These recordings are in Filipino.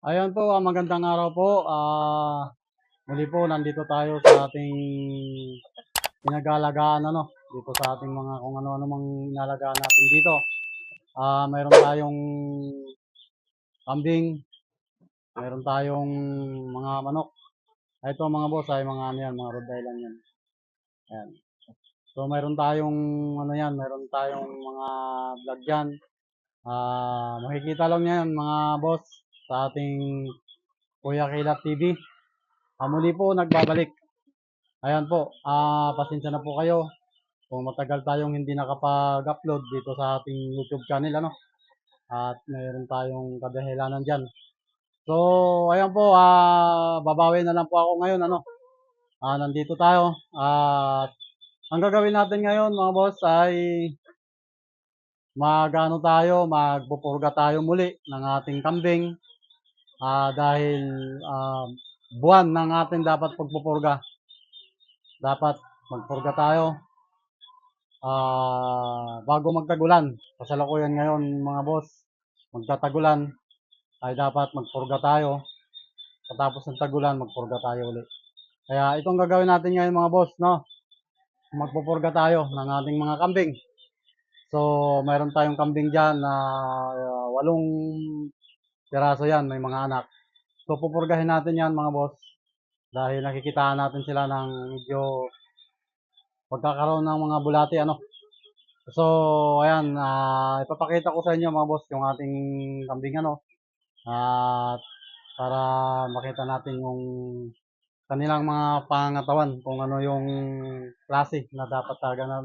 Ayan po, ah, magandang araw po. Ah, muli po, nandito tayo sa ating pinagalagaan, ano, dito sa ating mga kung ano-ano mang inalagaan natin dito. Ah, mayroon tayong kambing, mayroon tayong mga manok. Ito mga boss ay mga ano yan, mga Rhode Island yan. Ayan. So mayroon tayong ano yan, mayroon tayong mga vlog yan. Ah, makikita lang yan mga boss sa ating Kuya Kilat TV. Ah, muli po nagbabalik. Ayan po, ah, pasensya na po kayo kung matagal tayong hindi nakapag-upload dito sa ating YouTube channel ano. At mayroon tayong kadahilanan diyan. So, ayan po, ah, babawi na lang po ako ngayon ano. Ah, nandito tayo. At ang gagawin natin ngayon mga boss ay magano tayo, magpupurga tayo muli ng ating kambing. Ah, dahil ah, buwan ng ating dapat pagpupurga. Dapat magpurga tayo. Ah, bago magtagulan. Kasalukuyan ngayon mga boss, magtatagulan ay dapat magpurga tayo. Patapos ng tagulan, magpurga tayo ulit. Kaya itong gagawin natin ngayon mga boss, no? Magpupurga tayo ng ating mga kambing. So, mayroon tayong kambing dyan na ah, walong piraso yan, may mga anak. So, pupurgahin natin yan mga boss. Dahil nakikitaan natin sila ng medyo pagkakaroon ng mga bulati, ano. So, ayan, ah, ipapakita ko sa inyo mga boss yung ating kambing, ano. At para makita natin yung kanilang mga pangatawan kung ano yung klase na dapat talaga na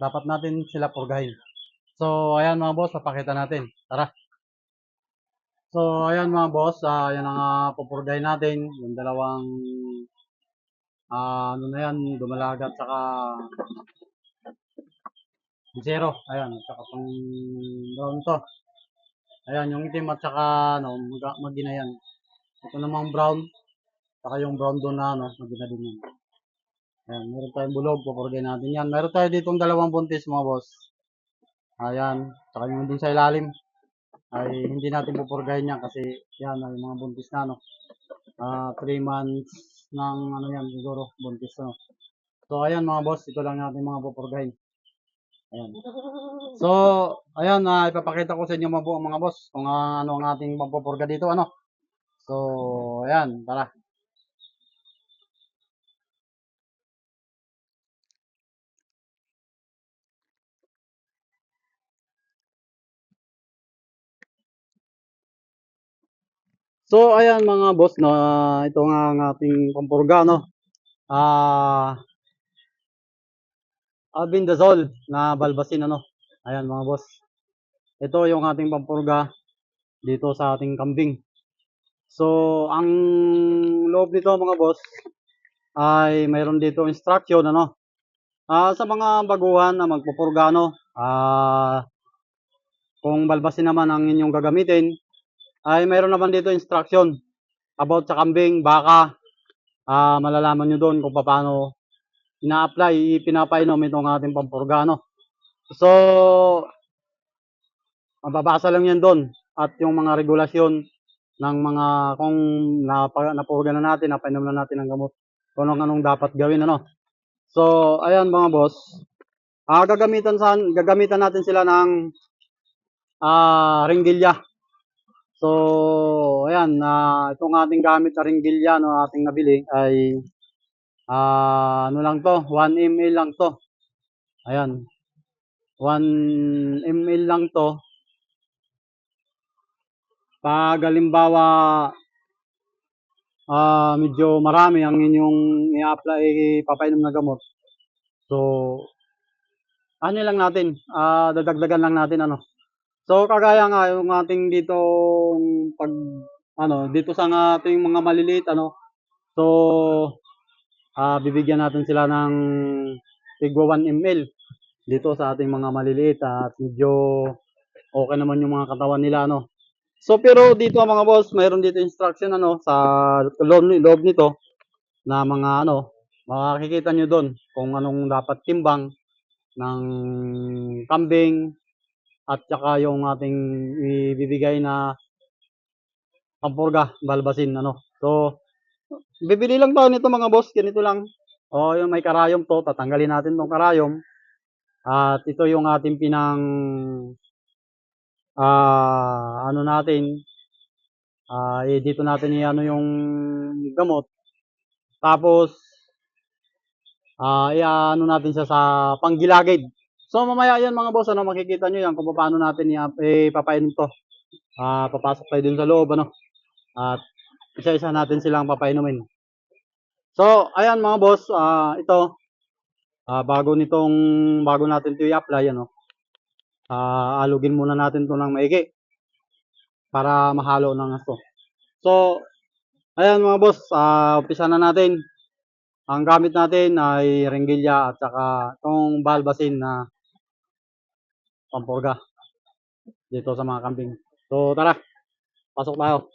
dapat natin sila purgahin. So, ayan mga boss, papakita natin. Tara. So, ayan mga boss, ah, yan ang uh, pupurgahin natin. Yung dalawang, ah, ano na yan, dumalagat saka zero. Ayan, saka pang brown to. Ayan, yung itim at saka, ano, mag- magina yan. Ito namang brown, saka yung brown doon na, ano, magina din yan. Ayan, meron tayong bulog, pupurgahin natin yan. Meron tayo ditong dalawang buntis mga boss. Ayan, saka yung dun sa ilalim ay hindi natin pupurgahin yan kasi yan ay mga buntis na no. Ah, 3 months ng ano yan siguro buntis no. So ayan mga boss, ito lang natin mga pupurgahin. Ayan. So, ayan, ah, ipapakita ko sa inyo mga, bu- mga boss kung ah, ano ang ating pagpupurga dito ano. So, ayan, tara. So, ayan mga boss, no, ah, ito nga ang ating pampurga, no. Ah, albendazole na balbasin, ano. Ayan mga boss. Ito yung ating pampurga dito sa ating kambing. So, ang loob nito mga boss ay mayroon dito instruction, ano. Ah, sa mga baguhan na magpupurga, no, ah, kung balbasin naman ang inyong gagamitin, ay mayroon naman dito instruction about sa kambing, baka, ah, malalaman nyo doon kung paano ina-apply, pinapainom itong ating pampurga, no. So, mababasa lang yan doon at yung mga regulasyon ng mga kung napurga na natin, napainom na natin ng gamot, kung anong dapat gawin, ano. So, ayan mga boss, ah, gagamitan, sa, gagamitan natin sila ng ah, ringgilya. So, ayan, na itong ating gamit na ringgilya no ating nabili ay ah, ano lang to, 1 ml lang to. Ayan. 1 ml lang to. Pag halimbawa ah, medyo marami ang inyong i-apply, papainom na gamot. So, ano lang natin, ah, dadagdagan lang natin ano. So, kagaya nga yung ating dito pag ano, dito sa ating mga maliliit ano. So, ah bibigyan natin sila ng tigwa 1 ml dito sa ating mga maliliit at medyo okay naman yung mga katawan nila ano. So pero dito mga boss, mayroon dito instruction ano sa loob, loob nito na mga ano, makikita nyo doon kung anong dapat timbang ng kambing at saka yung ating ibibigay na pampurga, balbasin, ano. So, bibili lang tayo nito mga boss, ganito lang. O, yung may karayom to, tatanggalin natin tong karayom. At ito yung ating pinang ah ano natin ah eh, dito natin i-ano yung gamot. Tapos ah i-ano natin siya sa panggilagid. So mamaya yan mga boss, ano makikita nyo yan kung paano natin ipapainom to. Ah papasok tayo dun sa loob ano. At isa-isa natin silang papainumin. So ayan mga boss, ah ito ah bago nitong bago natin 'to i-apply ano. Ah alugin muna natin 'to ng maigi para mahalo ng asto. So ayan mga boss, ah umpisa na natin. Ang gamit natin ay ringgilya at saka itong balbasin na pampurga dito sa mga kambing. So tara, pasok tayo.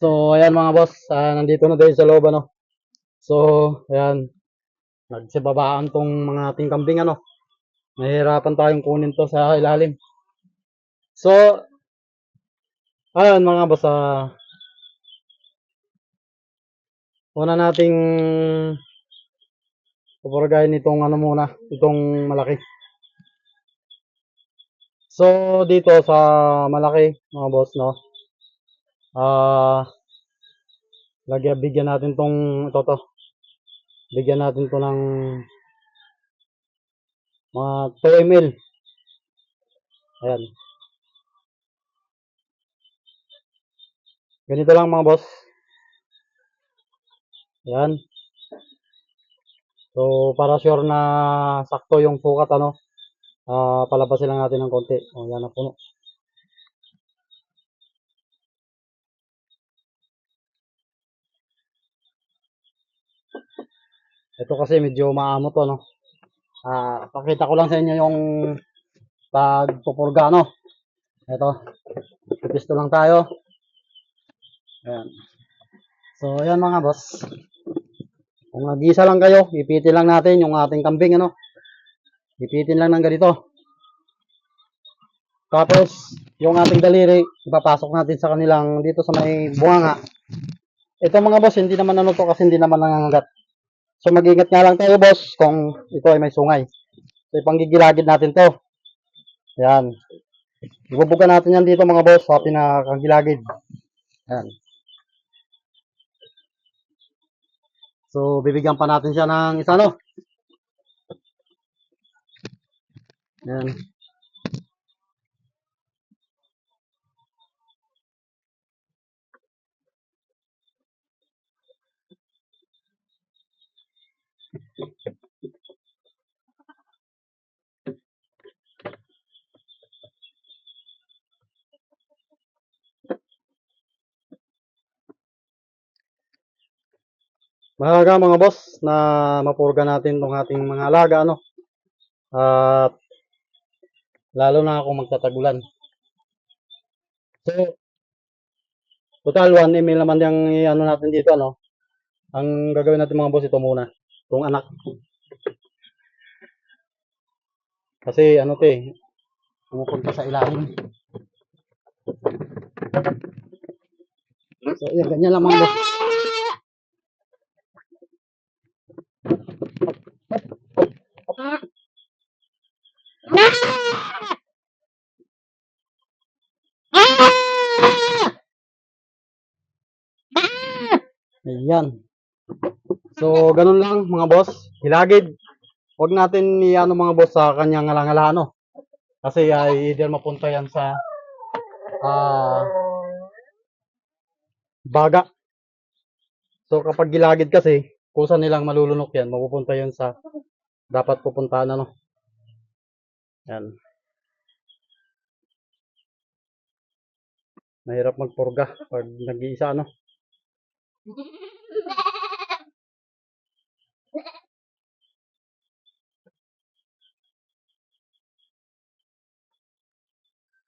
So, ayan mga boss, ah, nandito na tayo sa loob ano. So, ayan. Nagsibabaan tong mga ating kambing ano. Nahihirapan tayong kunin to sa ilalim. So, ayan mga boss, ah, una nating pupurgahin itong ano muna, itong malaki. So, dito sa malaki, mga boss, no? Ah, lagyan, bigyan natin tong, ito to. Bigyan natin to ng mga 2 ml. Ayan. Ganito lang mga boss. Ayan. So, para sure na sakto yung sukat, ano, ah palabasin lang natin ng konti. O, yan na puno. Ito kasi medyo maamo to, no. Ah, pakita ko lang sa inyo yung pagpupurga, no. Ito. Pipisto lang tayo. Ayan. So, ayan mga boss. Kung nag-isa lang kayo, ipitin lang natin yung ating kambing, ano. Ipitin lang ng ganito. Tapos, yung ating daliri, ipapasok natin sa kanilang dito sa may bunganga. Ito mga boss, hindi naman ano to kasi hindi naman nangangagat. So, mag-ingat nga lang tayo boss kung ito ay may sungay. So, ipanggigilagid natin to. Ayan. Ibubuga natin yan dito mga boss sa pinakagilagid. Ayan. So, bibigyan pa natin siya ng isa, no? Ayan. Mahalaga mga boss na mapurga natin tong ating mga alaga ano. At lalo na kung magtatagulan. So total 1 ml naman yung ano natin dito ano. Ang gagawin natin mga boss ito muna, tong anak. Kasi ano 'to eh, pumupunta sa ilalim. So, yan, ganyan lang mga. Ayan. So, ganun lang mga boss. Hilagid. Huwag natin i-ano mga boss sa kanyang ngalang no. Kasi ay either mapunta yan sa ah baga. So, kapag gilagid kasi, kusa nilang malulunok yan, mapupunta yan sa dapat pupuntahan ano. Yan. Mahirap magpurga pag nag-iisa, ano?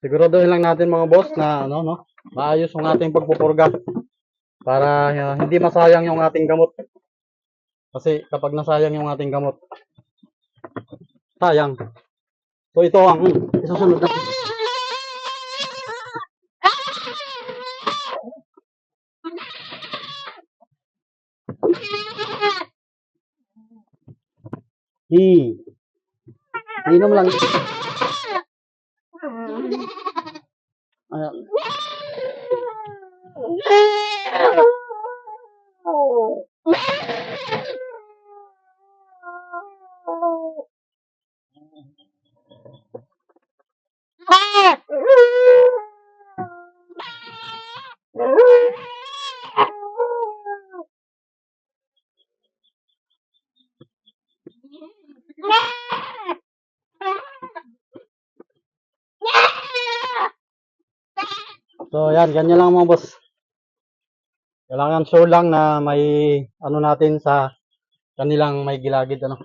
Siguraduhin lang natin mga boss na ano no, maayos yung ating pagpupurga para uh, hindi masayang yung ating gamot. Kasi kapag nasayang yung ating gamot, sayang. So ito ang isusunod natin. Hi. Inom lang. Ayan. So, yan, ganyan lang mga boss. Kailangan sure lang na may ano natin sa kanilang may gilagid ano.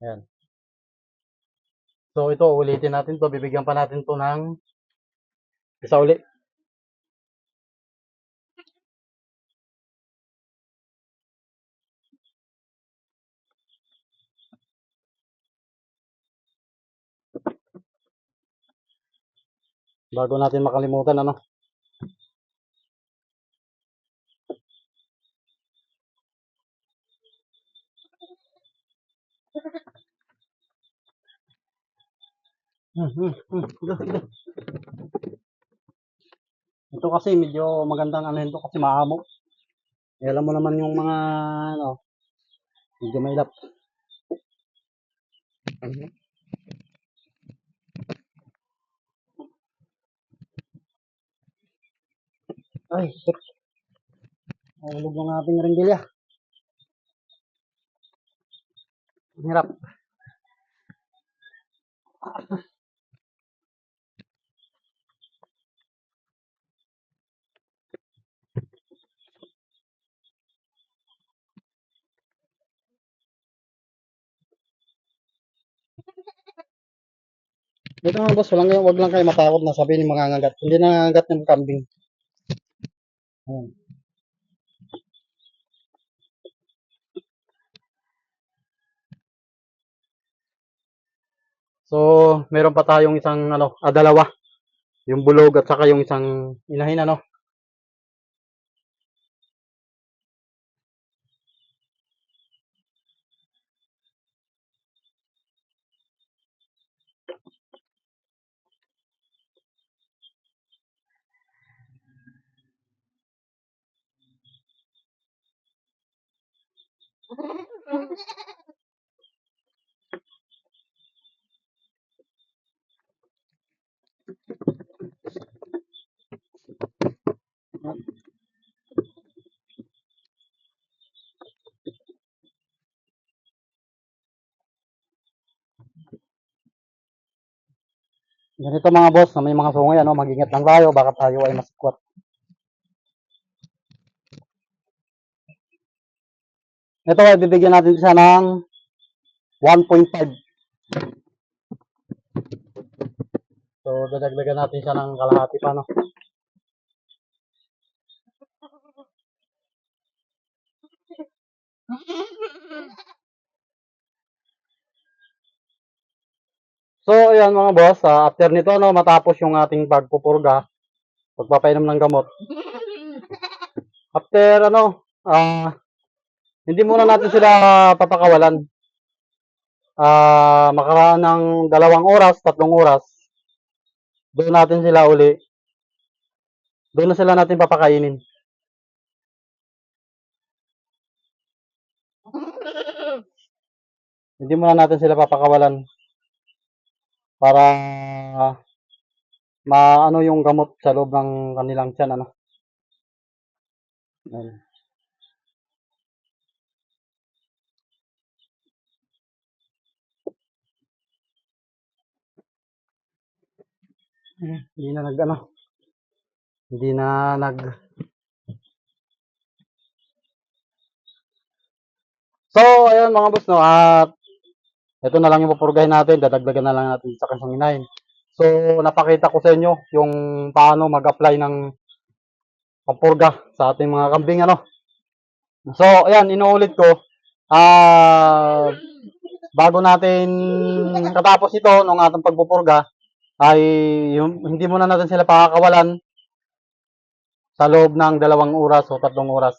Ayan. So, ito ulitin natin to, bibigyan pa natin to ng isa uli. Bago natin makalimutan ano. Hmm, hmm, hmm. Ito, kasi medyo magandang ano ito kasi maamo. Eh, alam mo naman yung mga ano, medyo mailap. Ay, shit. Nahulog yung ating ringgilya. Ang Hirap. Dito mga boss, walang, wag lang kayo matakot na sabihin yung mga ngagat. Hindi nangangagat ng kambing. Ayan. So, meron pa tayong isang ano, ah, dalawa. Yung bulog at saka yung isang inahin ano. Ganito mga boss, may mga sungay, ano, mag-ingat lang tayo, baka tayo ay masikwat. Ito ay bibigyan natin siya ng 1.5. So, dadagdagan natin siya ng kalahati pa, no? So, ayan mga boss, ah, after nito, no, matapos yung ating pagpupurga, pagpapainom ng gamot. After, ano, ah, hindi muna natin sila papakawalan. Ah, makaraan ng dalawang oras, tatlong oras, doon natin sila uli. Doon na sila natin papakainin. Hindi muna natin sila papakawalan para maano yung gamot sa loob ng kanilang tiyan ano. Ayan. Hindi na nag ano. Hindi na nag... So, ayun mga boss, no, at ito na lang yung pupurgahin natin, dadagdagan na lang natin sa kanyang inahin. So, napakita ko sa inyo yung paano mag-apply ng pampurga sa ating mga kambing, ano. So, ayan, inuulit ko, ah, bago natin katapos ito, nung atong pagpupurga, ay hindi muna natin sila pakakawalan sa loob ng dalawang oras o tatlong oras.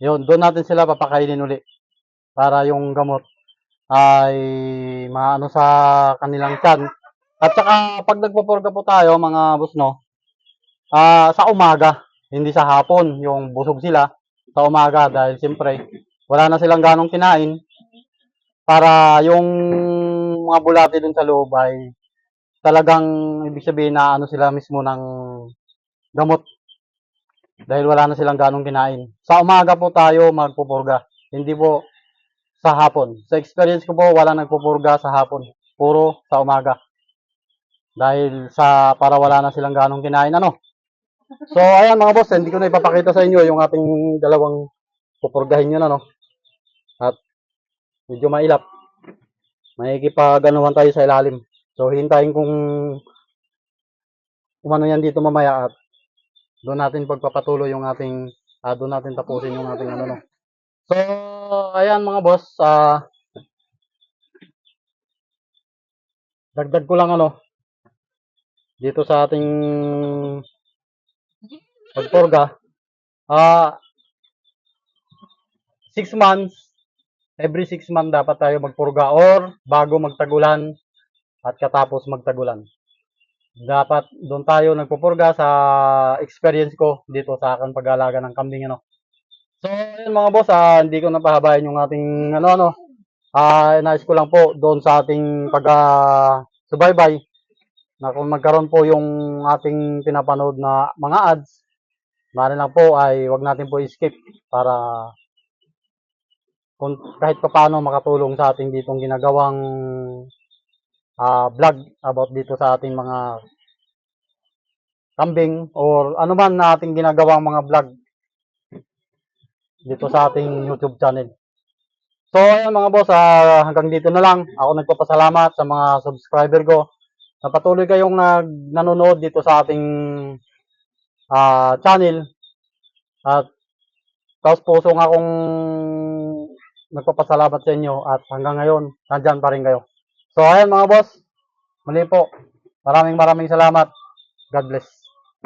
Yun, doon natin sila papakainin uli para yung gamot ay maano sa kanilang tiyan. At saka pag nagpupurga po tayo mga boss no, ah sa umaga, hindi sa hapon, yung busog sila sa umaga dahil siyempre wala na silang ganong kinain para yung mga bulati dun sa loob ay talagang ibig sabihin na ano sila mismo ng gamot dahil wala na silang ganong kinain. Sa umaga po tayo magpupurga, hindi po sa hapon. Sa experience ko po, wala nagpupurga sa hapon. Puro sa umaga. Dahil sa, para wala na silang ganong kinain, ano. So, ayan mga boss, hindi ko na ipapakita sa inyo yung ating dalawang pupurgahin yun, ano. At medyo mailap. Makikipaganuhan tayo sa ilalim. So, hintayin kung umano yan dito mamaya at doon natin pagpapatuloy yung ating ah, doon natin tapusin yung ating ano no. So, ayan mga boss, ah dagdag ko lang ano dito sa ating pagporga. Ah 6 months every 6 months dapat tayo magpurga or bago magtagulan at katapos magtagulan dapat doon tayo nagpupurga sa experience ko dito sa akin pag-alaga ng kambing ano. So, ayun mga boss, ah, hindi ko napahabayan yung ating ano ano. Ah, nais ko lang po doon sa ating pag ah, subaybay na kung magkaroon po yung ating pinapanood na mga ads, mali lang po ay wag natin po i-skip para kung kahit paano makatulong sa ating ditong ginagawang ah vlog about dito sa ating mga kambing or ano man na ating ginagawang mga vlog dito sa ating YouTube channel. So, ayun mga boss, ah, hanggang dito na lang. Ako nagpapasalamat sa mga subscriber ko na patuloy kayong nag nanonood dito sa ating ah, channel. At taos puso nga akong nagpapasalamat sa inyo at hanggang ngayon, nandyan pa rin kayo. So, ayan mga boss, muli po, maraming maraming salamat. God bless.